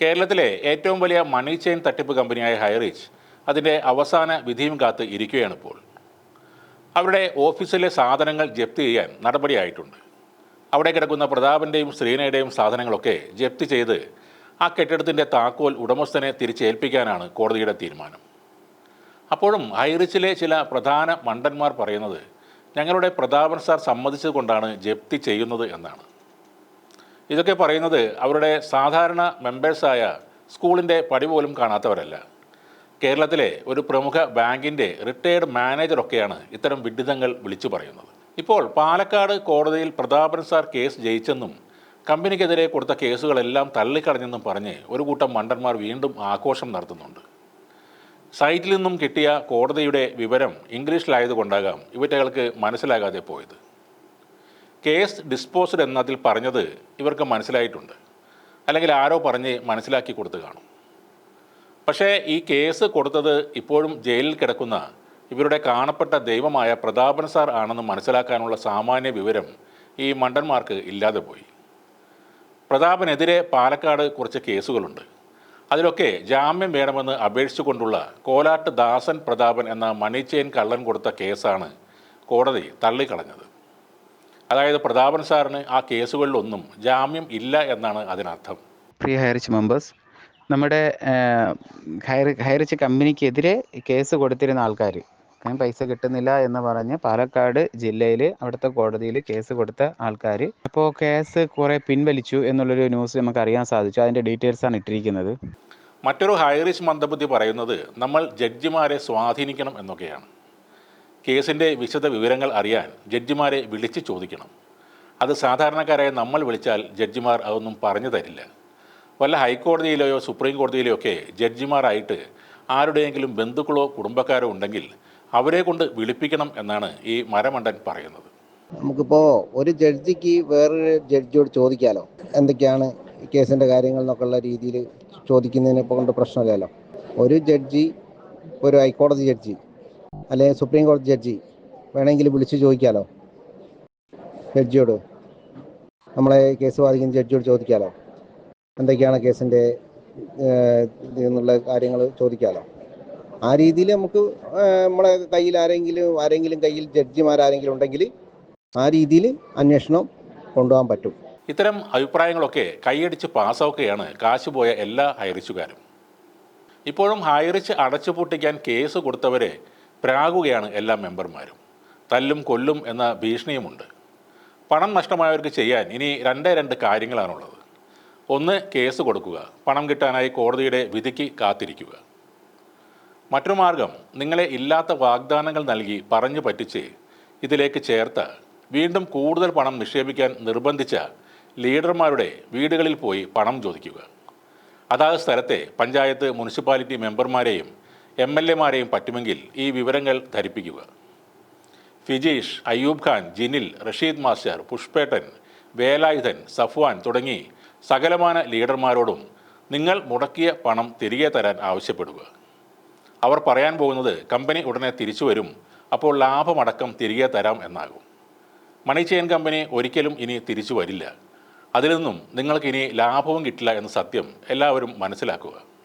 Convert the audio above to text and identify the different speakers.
Speaker 1: കേരളത്തിലെ ഏറ്റവും വലിയ മണി ചെയിൻ തട്ടിപ്പ് കമ്പനിയായ ഹൈറിച്ച് അതിന്റെ അവസാന വിധിയും കാത്ത് ഇരിക്കുകയാണ് ഇപ്പോൾ അവരുടെ ഓഫീസിലെ സാധനങ്ങൾ ജപ്തി ചെയ്യാൻ നടപടിയായിട്ടുണ്ട്. അവിടെ കിടക്കുന്ന പ്രതാപന്റെയും ശ്രീനയുടെയും സാധനങ്ങളൊക്കെ ജപ്തി ചെയ്ത് ആ കെട്ടിടത്തിന്റെ താക്കോൽ ഉടമസ്ഥനെ തിരിച്ചേൽപ്പിക്കാനാണ് കോടതിയുടെ തീരുമാനം. അപ്പോഴും ഹൈറിച്ചിലെ ചില പ്രധാന മണ്ടന്മാർ പറയുന്നത് ഞങ്ങളുടെ പ്രതാപൻ സാർ സമ്മതിച്ചത് കൊണ്ടാണ് ജപ്തി ചെയ്യുന്നത് എന്നാണ്. ഇതൊക്കെ പറയുന്നത് അവരുടെ സാധാരണ മെമ്പേഴ്സായ സ്കൂളിന്റെ പടി പോലും കാണാത്തവരല്ല. കേരളത്തിലെ ഒരു പ്രമുഖ ബാങ്കിന്റെ റിട്ടയേർഡ് മാനേജറൊക്കെയാണ് ഇത്തരം വിഡിതങ്ങൾ വിളിച്ചു പറയുന്നത്. ഇപ്പോൾ പാലക്കാട് കോടതിയിൽ പ്രതാപൻ സാർ കേസ് ജയിച്ചെന്നും കമ്പനിക്കെതിരെ കൊടുത്ത കേസുകളെല്ലാം തള്ളിക്കളഞ്ഞെന്നും പറഞ്ഞ് ഒരു കൂട്ടം മണ്ടന്മാർ വീണ്ടും ആഘോഷം നടത്തുന്നുണ്ട്. സൈറ്റിൽ നിന്നും കിട്ടിയ കോടതിയുടെ വിവരം ഇംഗ്ലീഷിലായതുകൊണ്ടാകാം ഇവറ്റകൾക്ക് മനസ്സിലാകാതെ പോയത്. കേസ് ഡിസ്പോസ്ഡ് എന്നതിൽ പറഞ്ഞത് ഇവർക്ക് മനസ്സിലായിട്ടുണ്ട്. അല്ലെങ്കിൽ ആരോ പറഞ്ഞ് മനസ്സിലാക്കി കൊടുത്തു കാണും. പക്ഷേ ഈ കേസ് കൊടുത്തത് ഇപ്പോഴും ജയിലിൽ കിടക്കുന്ന ഇവരുടെ കാണപ്പെട്ട ദൈവമായ പ്രതാപൻ സാർ ആണെന്ന് മനസ്സിലാക്കാനുള്ള സാമാന്യ വിവരം ഈ മണ്ടന്മാർക്ക് ഇല്ലാതെ പോയി. പ്രതാപനെതിരെ പാലക്കാട് കുറച്ച് കേസുകളുണ്ട്. അതിലൊക്കെ ജാമ്യം വേണമെന്ന് അപേക്ഷിച്ചുകൊണ്ടുള്ള കോലാട്ട് ദാസൻ പ്രതാപൻ എന്ന മണി ചെയിൻ കള്ളൻ കൊടുത്ത കേസാണ് കോടതി തള്ളിക്കളഞ്ഞത്. അതായത് പ്രതാപൻ സാറിന് ആ കേസുകളിലൊന്നും ജാമ്യം ഇല്ല എന്നാണ് അതിനർത്ഥം.
Speaker 2: പ്രിയ ഹയറിച്ച് മെമ്പേഴ്സ് നമ്മുടെ ഹയർ ഹയറിച്ച് കമ്പനിക്കെതിരെ കേസ് കൊടുത്തിരുന്ന ആൾക്കാർ പൈസ കിട്ടുന്നില്ല എന്ന് പറഞ്ഞ് പാലക്കാട് ജില്ലയിൽ അവിടുത്തെ കോടതിയിൽ കേസ് കൊടുത്ത ആൾക്കാർ അപ്പോൾ കേസ് കുറേ പിൻവലിച്ചു എന്നുള്ളൊരു ന്യൂസ് നമുക്ക് അറിയാൻ സാധിച്ചു. അതിന്റെ ഡീറ്റെയിൽസ് ആണ് ഇട്ടിരിക്കുന്നത്.
Speaker 1: മറ്റൊരു ഹൈറിച്ച് മന്ദബുദ്ധി പറയുന്നത് നമ്മൾ ജഡ്ജിമാരെ സ്വാധീനിക്കണം എന്നൊക്കെയാണ്. കേസിന്റെ വിശദ വിവരങ്ങൾ അറിയാൻ ജഡ്ജിമാരെ വിളിച്ച് ചോദിക്കണം. അത് സാധാരണക്കാരായ നമ്മൾ വിളിച്ചാൽ ജഡ്ജിമാർ അതൊന്നും പറഞ്ഞു തരില്ല. വല്ല ഹൈക്കോടതിയിലെയോ സുപ്രീം കോടതിയിലെയോ ഒക്കെ ജഡ്ജിമാരായിട്ട് ആരുടെയെങ്കിലും ബന്ധുക്കളോ കുടുംബക്കാരോ ഉണ്ടെങ്കിൽ അവരെ കൊണ്ട് വിളിപ്പിക്കണം എന്നാണ് ഈ മരമണ്ടൻ പറയുന്നത്.
Speaker 3: നമുക്കിപ്പോൾ ഒരു ജഡ്ജിക്ക് വേറൊരു ജഡ്ജിയോട് ചോദിക്കാമല്ലോ എന്തൊക്കെയാണ് കേസിന്റെ കാര്യങ്ങൾ എന്നൊക്കെ ഉള്ള രീതിയിൽ ചോദിക്കുന്നതിനെ കൊണ്ട് പ്രശ്നമില്ലല്ലോ. ഒരു ജഡ്ജി ഒരു ഹൈക്കോടതി ജഡ്ജി അല്ലെങ്കിൽ സുപ്രീം കോടതി ജഡ്ജി വേണമെങ്കിൽ വിളിച്ചു ചോദിക്കാലോ? ജഡ്ജിയോട് നമ്മളെ കേസ് ബാധിക്കുന്ന ജഡ്ജിയോട് ചോദിക്കാലോ? എന്തൊക്കെയാണ് കേസിന്റെ എന്നുള്ള കാര്യങ്ങൾ ചോദിക്കാലോ? ആ രീതിയിൽ നമുക്ക് നമ്മളെ കയ്യിൽ ആരെങ്കിലും ആരെങ്കിലും കയ്യിൽ ജഡ്ജിമാരാരെങ്കിലും ഉണ്ടെങ്കിൽ ആ രീതിയിൽ അന്വേഷണം കൊണ്ടുപോകാൻ പറ്റും.
Speaker 1: ഇത്തരം അഭിപ്രായങ്ങളൊക്കെ കൈയടിച്ച് പാസ്സാക്കുകയാണ് കാശ് പോയ എല്ലാ ഹൈറിച്ചുകാരും ഇപ്പോഴും ഹൈറിച്ച് അടച്ചു പൂട്ടിക്കാൻ കേസ് കൊടുത്തവരെ പ്രാകുകയാണ് എല്ലാ മെമ്പർമാരും. തല്ലും കൊല്ലും എന്ന ഭീഷണിയുമുണ്ട്. പണം നഷ്ടമായവർക്ക് ചെയ്യാൻ ഇനി രണ്ടേ രണ്ട് കാര്യങ്ങളാണുള്ളത്. ഒന്ന് കേസ് കൊടുക്കുക. പണം കിട്ടാനായി കോടതിയുടെ വിധിക്ക് കാത്തിരിക്കുക. മറ്റൊരു മാർഗം നിങ്ങളെ ഇല്ലാത്ത വാഗ്ദാനങ്ങൾ നൽകി പറഞ്ഞു പറ്റിച്ച് ഇതിലേക്ക് ചേർത്ത വീണ്ടും കൂടുതൽ പണം നിക്ഷേപിക്കാൻ നിർബന്ധിച്ച ലീഡർമാരുടെ വീടുകളിൽ പോയി പണം ചോദിക്കുക. അതാത് സ്ഥലത്തെ പഞ്ചായത്ത് മുനിസിപ്പാലിറ്റി മെമ്പർമാരെയും എം എൽ എമാരെയും പറ്റുമെങ്കിൽ ഈ വിവരങ്ങൾ ധരിപ്പിക്കുക. ഫിജീഷ് അയ്യൂബ് ഖാൻ ജിനിൽ റഷീദ് മാസ്റ്റർ പുഷ്പേട്ടൻ വേലായുധൻ സഫ്വാൻ തുടങ്ങി സകലമാന ലീഡർമാരോടും നിങ്ങൾ മുടക്കിയ പണം തിരികെ തരാൻ ആവശ്യപ്പെടുക. അവർ പറയാൻ പോകുന്നത് കമ്പനി ഉടനെ തിരിച്ചു വരും അപ്പോൾ ലാഭമടക്കം തിരികെ തരാം എന്നാകും. മണി ചെയിൻ കമ്പനി ഒരിക്കലും ഇനി തിരിച്ചു വരില്ല. അതിൽ നിന്നും നിങ്ങൾക്ക് ഇനി ലാഭവും കിട്ടില്ല എന്ന സത്യം എല്ലാവരും മനസ്സിലാക്കുക.